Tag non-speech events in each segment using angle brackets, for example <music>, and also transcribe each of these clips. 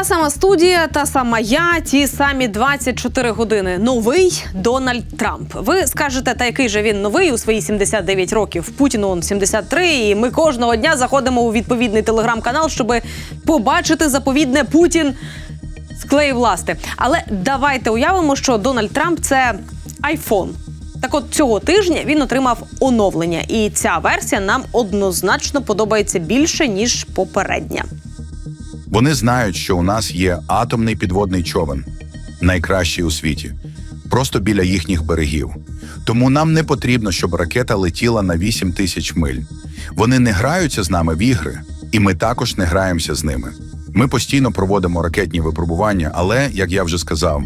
Та сама студія, та сама я, ті самі 24 години. Новий Дональд Трамп. Ви скажете, та який же він новий у свої 79 років? Путіну он 73, і ми кожного дня заходимо у відповідний телеграм-канал, щоб побачити заповідне Путін склеїв ласти. Але давайте уявимо, що Дональд Трамп це айфон. Так от цього тижня він отримав оновлення, і ця версія нам однозначно подобається більше ніж попередня. Вони знають, що у нас є атомний підводний човен, найкращий у світі, просто біля їхніх берегів. Тому нам не потрібно, щоб ракета летіла на 8 тисяч миль. Вони не граються з нами в ігри, і ми також не граємося з ними. Ми постійно проводимо ракетні випробування, але, як я вже сказав,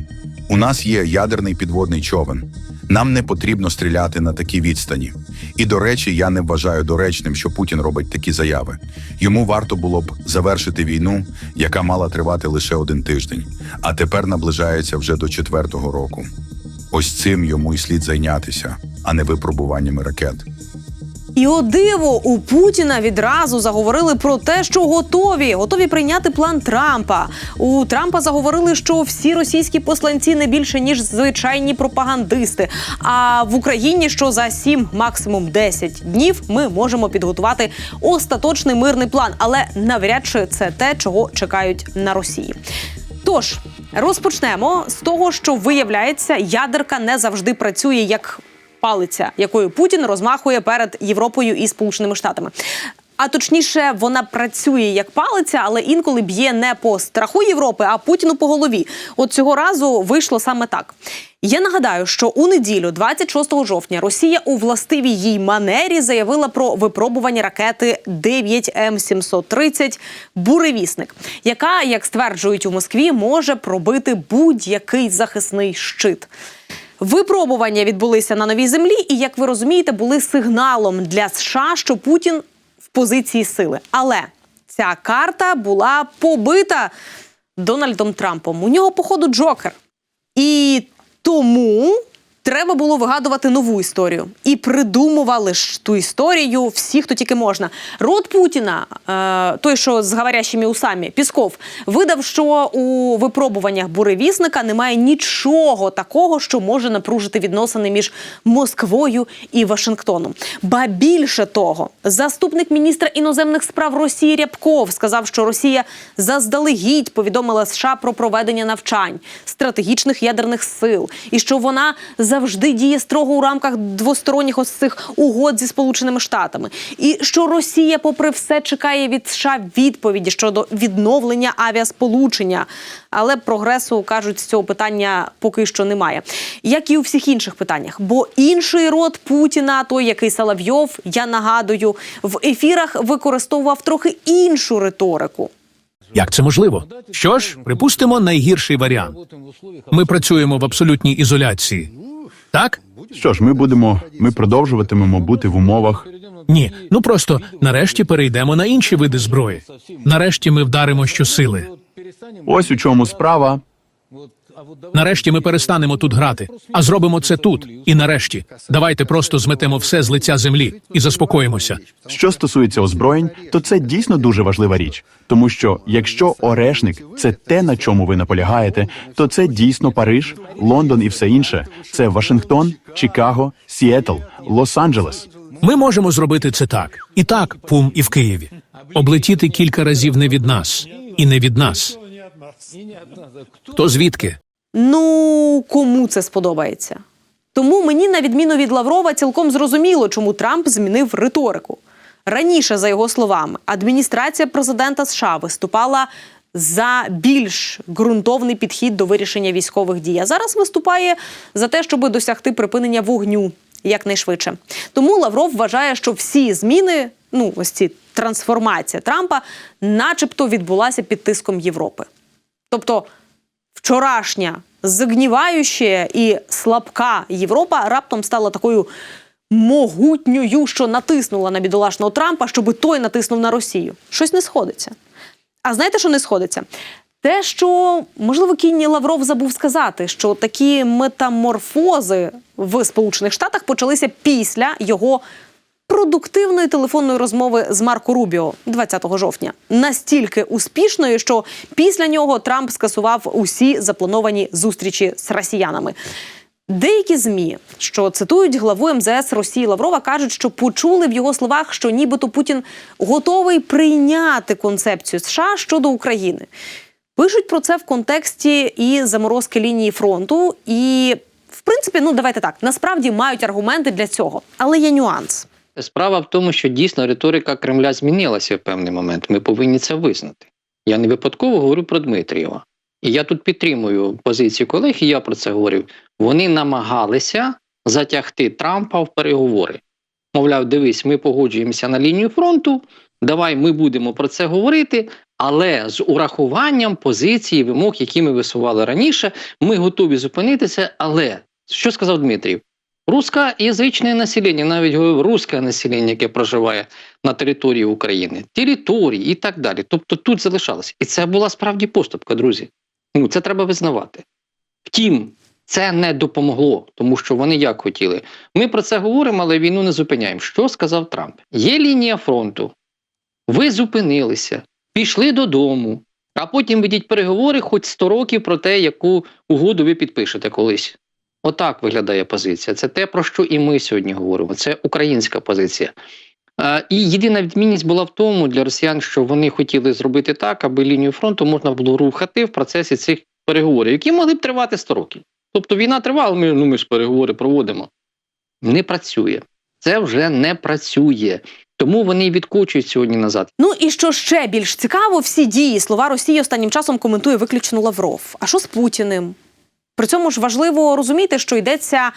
у нас є ядерний підводний човен. Нам не потрібно стріляти на такі відстані. І до речі, я не вважаю доречним, що Путін робить такі заяви. Йому варто було б завершити війну, яка мала тривати лише один тиждень, а тепер наближається вже до четвертого року. Ось цим йому й слід зайнятися, а не випробуваннями ракет. І о диво у Путіна відразу заговорили про те, що готові, готові прийняти план Трампа. У Трампа заговорили, що всі російські посланці не більше ніж звичайні пропагандисти. А в Україні що за 7, максимум 10 днів ми можемо підготувати остаточний мирний план, але навряд чи це те, чого чекають на Росії. Тож розпочнемо з того, що виявляється, ядерка не завжди працює як палиця, якою Путін розмахує перед Європою і Сполученими Штатами. А точніше, вона працює як палиця, але інколи б'є не по страху Європи, а Путіну по голові. От цього разу вийшло саме так. Я нагадаю, що у неділю, 26 жовтня, Росія у властивій їй манері заявила про випробування ракети 9М730 Буревісник, яка, як стверджують у Москві, може пробити будь-який захисний щит. Випробування відбулися на новій землі, і як ви розумієте, були сигналом для США, що Путін в позиції сили. Але ця карта була побита Дональдом Трампом. У нього, походу, Джокер. І тому треба було вигадувати нову історію. І придумували ж ту історію всі, хто тільки можна. Рот Путіна, е, той, що з говорящими усами, Пісков, видав, що у випробуваннях буревісника немає нічого такого, що може напружити відносини між Москвою і Вашингтоном. Ба більше того, заступник міністра іноземних справ Росії Рябков сказав, що Росія заздалегідь повідомила США про проведення навчань стратегічних ядерних сил, і що вона завжди діє строго у рамках двосторонніх ось цих угод зі Сполученими Штатами, і що Росія, попри все, чекає від США відповіді щодо відновлення авіасполучення. Але прогресу кажуть з цього питання поки що немає, як і у всіх інших питаннях. Бо інший род Путіна, той який Соловйов, я нагадую, в ефірах використовував трохи іншу риторику. Як це можливо? Що ж, припустимо найгірший варіант. Ми працюємо в абсолютній ізоляції. Так? Що ж, ми будемо, ми продовжуватимемо бути в умовах. Ні. Ну просто нарешті перейдемо на інші види зброї. Нарешті ми вдаримо щосили. Ось у чому справа. Нарешті ми перестанемо тут грати, а зробимо це тут. І нарешті давайте просто зметемо все з лиця землі і заспокоїмося. Що стосується озброєнь, то це дійсно дуже важлива річ. Тому що якщо орешник це те, на чому ви наполягаєте, то це дійсно Париж, Лондон і все інше. Це Вашингтон, Чикаго, Сіетл, Лос-Анджелес. Ми можемо зробити це так. І так, пум, і в Києві. Облетіти кілька разів не від нас, і не від нас. То звідки? Ну, кому це сподобається? Тому мені, на відміну від Лаврова, цілком зрозуміло, чому Трамп змінив риторику. Раніше, за його словами, адміністрація президента США виступала за більш ґрунтовний підхід до вирішення військових дій. А зараз виступає за те, щоб досягти припинення вогню якнайшвидше. Тому Лавров вважає, що всі зміни, ну ось ці трансформація Трампа, начебто відбулася під тиском Європи. Тобто вчорашня загніваюча і слабка Європа раптом стала такою могутньою, що натиснула на бідолашного Трампа, щоб той натиснув на Росію. Щось не сходиться. А знаєте, що не сходиться? Те, що можливо кінні Лавров забув сказати, що такі метаморфози в Сполучених Штатах почалися після його продуктивної телефонної розмови з Марко Рубіо 20 жовтня. Настільки успішної, що після нього Трамп скасував усі заплановані зустрічі з росіянами. Деякі змі, що цитують главу МЗС Росії Лаврова, кажуть, що почули в його словах, що нібито Путін готовий прийняти концепцію США щодо України. Пишуть про це в контексті і заморозки лінії фронту. І, в принципі, ну давайте так, насправді мають аргументи для цього, але є нюанс. Справа в тому, що дійсно риторика Кремля змінилася в певний момент. Ми повинні це визнати. Я не випадково говорю про Дмитрієва. І я тут підтримую позицію колег, і я про це говорив. Вони намагалися затягти Трампа в переговори. Мовляв, дивись, ми погоджуємося на лінію фронту, давай ми будемо про це говорити, але з урахуванням позиції, вимог, які ми висували раніше, ми готові зупинитися. Але що сказав Дмитрів? Русскоязичне населення, навіть русське населення, яке проживає на території України, території і так далі. Тобто тут залишалось. І це була справді поступка, друзі. Ну це треба визнавати. Втім, це не допомогло, тому що вони як хотіли. Ми про це говоримо, але війну не зупиняємо. Що сказав Трамп? Є лінія фронту. Ви зупинилися, пішли додому, а потім ведіть переговори хоч 100 років про те, яку угоду ви підпишете колись. Отак виглядає позиція. Це те, про що і ми сьогодні говоримо. Це українська позиція. Е, І єдина відмінність була в тому для росіян, що вони хотіли зробити так, аби лінію фронту можна було рухати в процесі цих переговорів, які могли б тривати 100 років. Тобто війна тривала, ми, ну, ми ж переговори проводимо. Не працює. Це вже не працює. Тому вони відкочують сьогодні назад. Ну і що ще більш цікаво, всі дії слова Росії останнім часом коментує виключно Лавров. А що з Путіним? При цьому ж важливо розуміти, що йдеться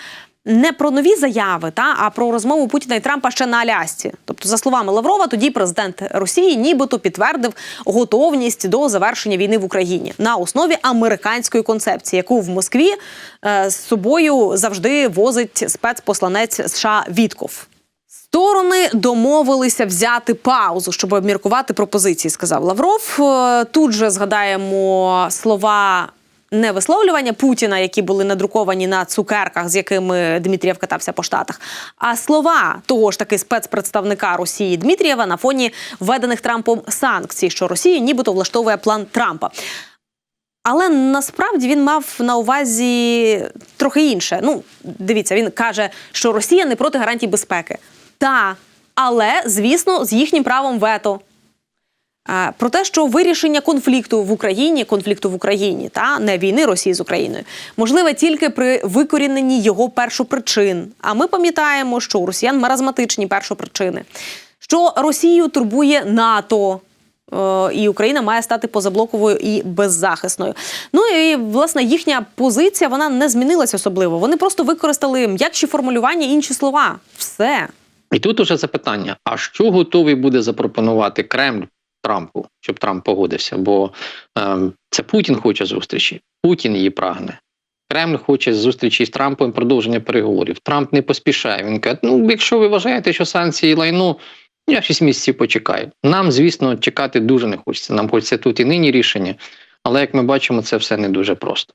не про нові заяви, та а про розмову Путіна і Трампа ще на Алясці. Тобто, за словами Лаврова, тоді президент Росії нібито підтвердив готовність до завершення війни в Україні на основі американської концепції, яку в Москві е, з собою завжди возить спецпосланець США Вітков. Сторони домовилися взяти паузу, щоб обміркувати пропозиції, сказав Лавров. Е, Тут же згадаємо слова невисловлювання Путіна, які були надруковані на цукерках, з якими Дмитрієв катався по штатах. А слова того ж таки спецпредставника Росії Дмитрієва на фоні введених Трампом санкцій, що Росія нібито влаштовує план Трампа. Але насправді він мав на увазі трохи інше. Ну, дивіться, він каже, що Росія не проти гарантій безпеки. Та, але, звісно, з їхнім правом вето. Про те, що вирішення конфлікту в Україні, конфлікту в Україні, та не війни Росії з Україною, можливе тільки при викоріненні його першопричин. А ми пам'ятаємо, що у росіян маразматичні першопричини, що Росію турбує НАТО. е, І Україна має стати позаблоковою і беззахисною. Ну і власне їхня позиція вона не змінилась особливо. Вони просто використали м'якші формулювання, інші слова. Все. І тут уже запитання: а що готовий буде запропонувати Кремль Трампу, щоб Трамп погодився? Бо ем, це Путін хоче зустрічі, Путін її прагне. Кремль хоче зустрічі з Трампом продовження переговорів. Трамп не поспішає. Він каже: ну, якщо ви вважаєте, що санкції лайно, я 6 місяців почекаю. Нам, звісно, чекати дуже не хочеться. Нам хочеться тут і нині рішення, але як ми бачимо, це все не дуже просто.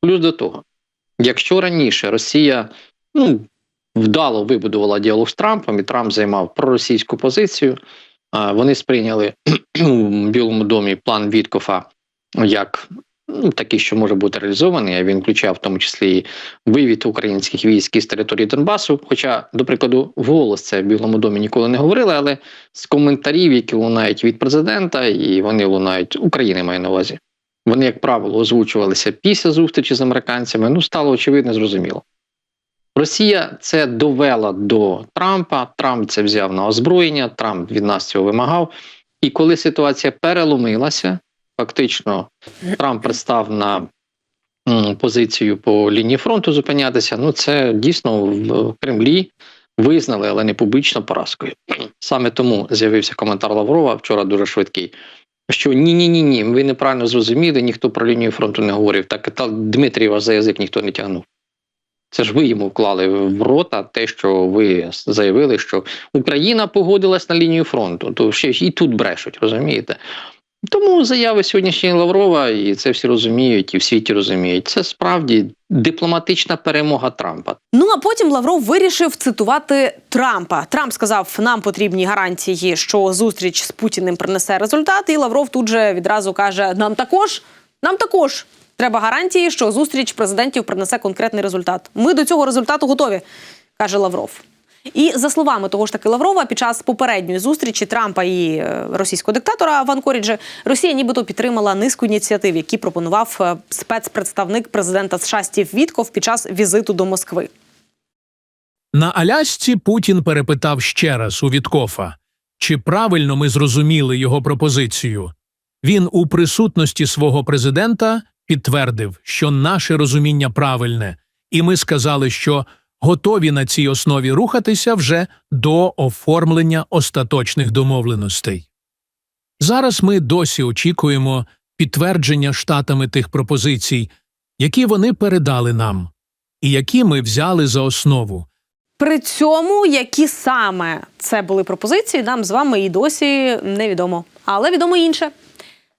Плюс до того, якщо раніше Росія ну, вдало вибудувала діалог з Трампом, і Трамп займав проросійську позицію. Вони сприйняли <clears throat> у Білому домі план Віткофа як ну, такий, що може бути реалізований. А він включав в тому числі і вивід українських військ із території Донбасу. Хоча, до прикладу, вголос це в Білому домі ніколи не говорили, але з коментарів, які лунають від президента, і вони лунають України, маю на увазі. Вони, як правило, озвучувалися після зустрічі з американцями. Ну, стало очевидно, зрозуміло. Росія це довела до Трампа. Трамп це взяв на озброєння. Трамп від нас цього вимагав. І коли ситуація переломилася, фактично Трамп пристав на позицію по лінії фронту зупинятися. Ну це дійсно в Кремлі визнали, але не публічно поразкою. Саме тому з'явився коментар Лаврова вчора дуже швидкий. Що ні, ні, ні, ні, ви неправильно зрозуміли, ніхто про лінію фронту не говорив. Так та Дмитрієва за язик ніхто не тягнув. Це ж ви йому вклали в рота те, що ви заявили, що Україна погодилась на лінію фронту. То ще і тут брешуть, розумієте? Тому заяви сьогоднішньої Лаврова, і це всі розуміють, і в світі розуміють. Це справді дипломатична перемога Трампа. Ну а потім Лавров вирішив цитувати Трампа. Трамп сказав: нам потрібні гарантії, що зустріч з Путіним принесе результат. І Лавров тут же відразу каже: Нам також, нам також треба гарантії, що зустріч президентів принесе конкретний результат. Ми до цього результату готові, каже Лавров. І за словами того ж таки Лаврова, під час попередньої зустрічі Трампа і е, російського диктатора в Анкоріджі Росія нібито підтримала низку ініціатив, які пропонував е, спецпредставник президента США Стів Вітков під час візиту до Москви. На Алясці Путін перепитав ще раз у Віткофа, чи правильно ми зрозуміли його пропозицію. Він у присутності свого президента підтвердив, що наше розуміння правильне, і ми сказали, що готові на цій основі рухатися вже до оформлення остаточних домовленостей. Зараз ми досі очікуємо підтвердження штатами тих пропозицій, які вони передали нам, і які ми взяли за основу. При цьому, які саме це були пропозиції, нам з вами і досі невідомо. Але відомо інше.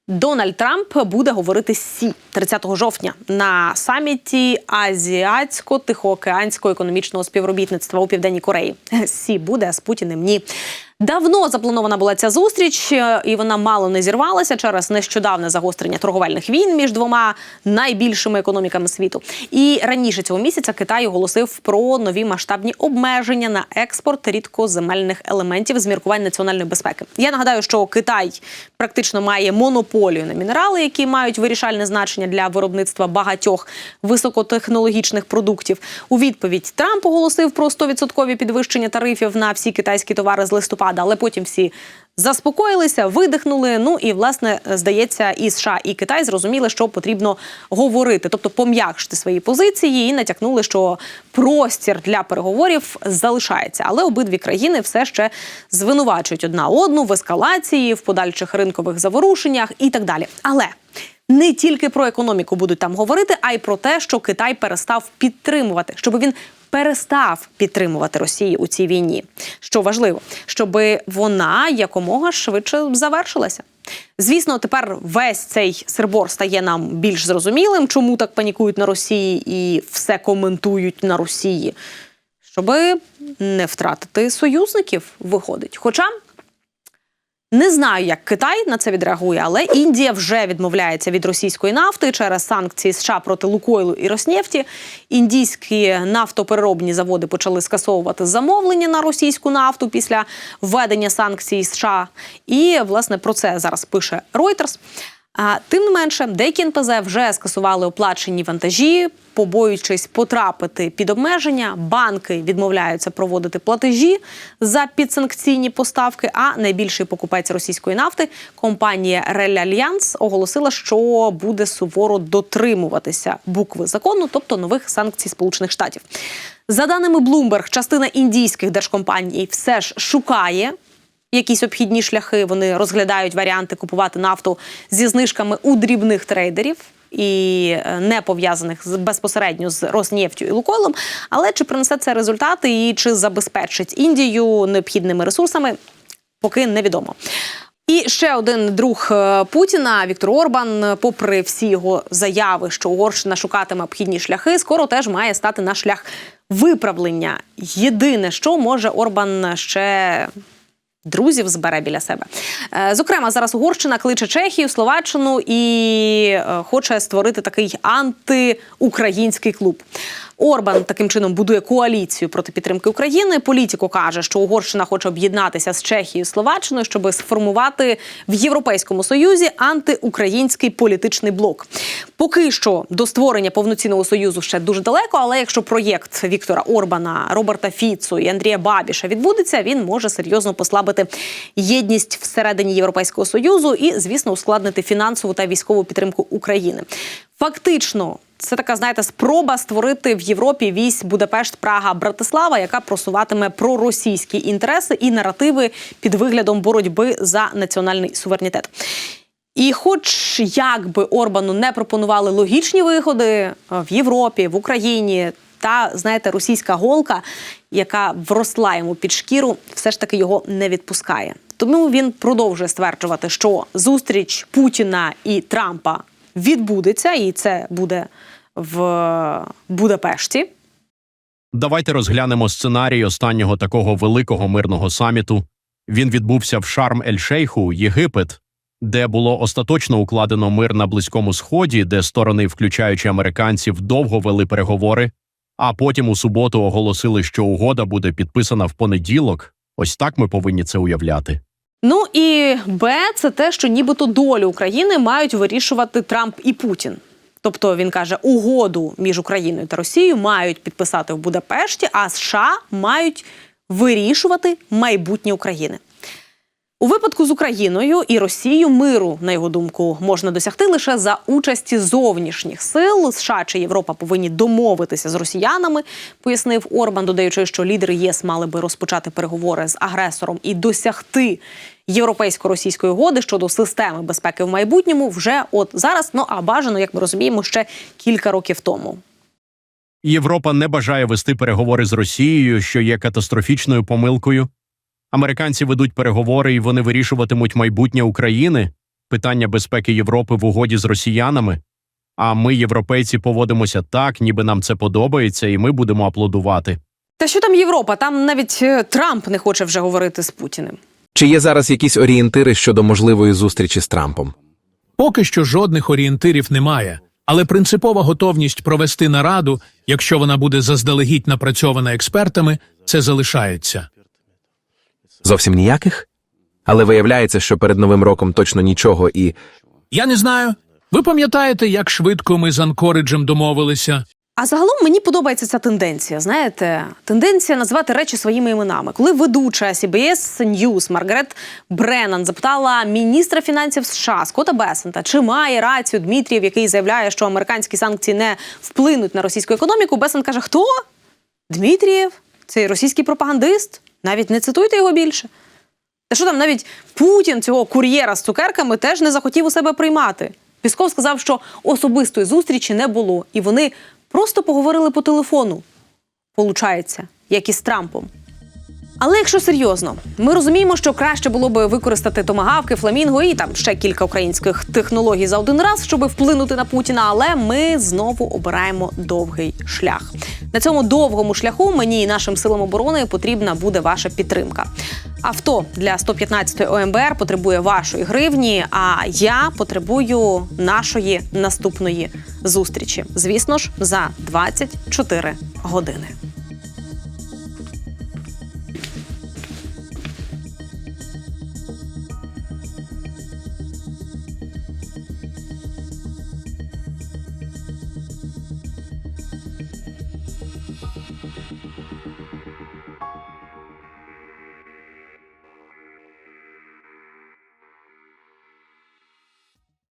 Дональд Трамп буде говорити сі 30 жовтня на саміті Азіатсько-Тихоокеанського економічного співробітництва у Південній Кореї. Сі буде а з Путіним ні. Давно запланована була ця зустріч, е, і вона мало не зірвалася через нещодавне загострення торговельних війн між двома найбільшими економіками світу. І раніше цього місяця Китай оголосив про нові масштабні обмеження на експорт рідкоземельних елементів з міркувань національної безпеки. Я нагадаю, що Китай практично має монополію на мінерали, які мають вирішальне значення для виробництва багатьох високотехнологічних продуктів. У відповідь Трамп оголосив про 100% підвищення тарифів на всі китайські товари з листопада, але потім всі заспокоїлися, видихнули. Ну і власне здається, і США, і Китай зрозуміли, що потрібно говорити, тобто пом'якшити свої позиції, і натякнули, що простір для переговорів залишається. Але обидві країни все ще звинувачують одна одну в ескалації, в подальших ринкових заворушеннях і так далі. Але не тільки про економіку будуть там говорити, а й про те, що Китай перестав підтримувати, щоб він перестав підтримувати Росію у цій війні. Що важливо, щоб вона якомога швидше завершилася. Звісно, тепер весь цей сербор стає нам більш зрозумілим, чому так панікують на Росії і все коментують на Росії, щоб не втратити союзників, виходить. Хоча не знаю, як Китай на це відреагує, але Індія вже відмовляється від російської нафти через санкції США проти Лукойлу і Роснефті. Індійські нафтопереробні заводи почали скасовувати замовлення на російську нафту після введення санкцій США. І власне про це зараз пише Reuters. А тим не менше, деякі НПЗ вже скасували оплачені вантажі, побоюючись потрапити під обмеження. Банки відмовляються проводити платежі за підсанкційні поставки. А найбільший покупець російської нафти компанія Рель Альянс оголосила, що буде суворо дотримуватися букви закону, тобто нових санкцій Сполучених Штатів. За даними Bloomberg, частина індійських держкомпаній все ж шукає якісь обхідні шляхи. Вони розглядають варіанти купувати нафту зі знижками у дрібних трейдерів. І е, не пов'язаних з безпосередньо з Роснефтю і Лукойлом. Але чи принесе це результати і чи забезпечить Індію необхідними ресурсами, поки невідомо. І ще один друг е, Путіна Віктор Орбан, е, попри всі його заяви, що Угорщина шукатиме обхідні шляхи, скоро теж має стати на шлях виправлення. Єдине, що може Орбан ще. Друзів збере біля себе. Е, Зокрема, зараз Угорщина кличе Чехію, Словаччину і е, хоче створити такий антиукраїнський клуб. Орбан таким чином будує коаліцію проти підтримки України. Політико каже, що Угорщина хоче об'єднатися з Чехією Словаччиною, щоб сформувати в Європейському Союзі антиукраїнський політичний блок. Поки що до створення повноцінного союзу ще дуже далеко. Але якщо проєкт Віктора Орбана, Роберта Фіцу і Андрія Бабіша відбудеться, він може серйозно послабити єдність всередині Європейського союзу і, звісно, ускладнити фінансову та військову підтримку України. Фактично, це така, знаєте, спроба створити в Європі вісь Будапешт, Прага, Братислава, яка просуватиме проросійські інтереси і наративи під виглядом боротьби за національний суверенітет. І, хоч як би Орбану не пропонували логічні виходи е, в Європі, в Україні, та знаєте, російська голка, яка вросла йому під шкіру, все ж таки його не відпускає. Тому він продовжує стверджувати, що зустріч Путіна і Трампа відбудеться, і це буде в Будапешті. Давайте розглянемо сценарій останнього такого великого мирного саміту. Він відбувся в Шарм-ель-Шейху, Єгипет, де було остаточно укладено мир на Близькому Сході, де сторони, включаючи американців, довго вели переговори, а потім у суботу оголосили, що угода буде підписана в понеділок. Ось так ми повинні це уявляти. Ну і Б це те, що нібито долю України мають вирішувати Трамп і Путін. Тобто він каже, угоду між Україною та Росією мають підписати в Будапешті, а США мають вирішувати майбутнє України. У випадку з Україною і Росією миру, на його думку, можна досягти лише за участі зовнішніх сил. США чи Європа повинні домовитися з росіянами, пояснив Орбан, додаючи, що лідери ЄС мали би розпочати переговори з агресором і досягти європейсько-російської угоди щодо системи безпеки в майбутньому вже от зараз. Ну а бажано, як ми розуміємо, ще кілька років тому. Європа не бажає вести переговори з Росією, що є катастрофічною помилкою. Американці ведуть переговори і вони вирішуватимуть майбутнє України, питання безпеки Європи в угоді з росіянами. А ми, європейці, поводимося так, ніби нам це подобається, і ми будемо аплодувати. Та що там Європа? Там навіть е, Трамп не хоче вже говорити з Путіним. Чи є зараз якісь орієнтири щодо можливої зустрічі з Трампом? Поки що жодних орієнтирів немає, але принципова готовність провести нараду, якщо вона буде заздалегідь напрацьована експертами, це залишається. Зовсім ніяких? Але виявляється, що перед новим роком точно нічого і Я не знаю. Ви пам'ятаєте, як швидко ми з Анкориджем домовилися? А загалом мені подобається ця тенденція. Знаєте, тенденція назвати речі своїми іменами. Коли ведуча CBS News Маргарет Бреннан запитала міністра фінансів США Скотта Бесента, чи має рацію Дмитрієв, який заявляє, що американські санкції не вплинуть на російську економіку. Бесент каже: Хто? Дмитрієв? Цей російський пропагандист? Навіть не цитуйте його більше. Та що там навіть Путін цього кур'єра з цукерками теж не захотів у себе приймати. Пісков сказав, що особистої зустрічі не було, і вони просто поговорили по телефону. Получається, як і з Трампом. Але якщо серйозно, ми розуміємо, що краще було би використати томагавки, фламінго і там ще кілька українських технологій за один раз, щоб вплинути на Путіна. Але ми знову обираємо довгий шлях. На цьому довгому шляху мені і нашим силам оборони потрібна буде ваша підтримка. Авто для 115 ОМБР потребує вашої гривні. А я потребую нашої наступної зустрічі. Звісно ж, за 24 години.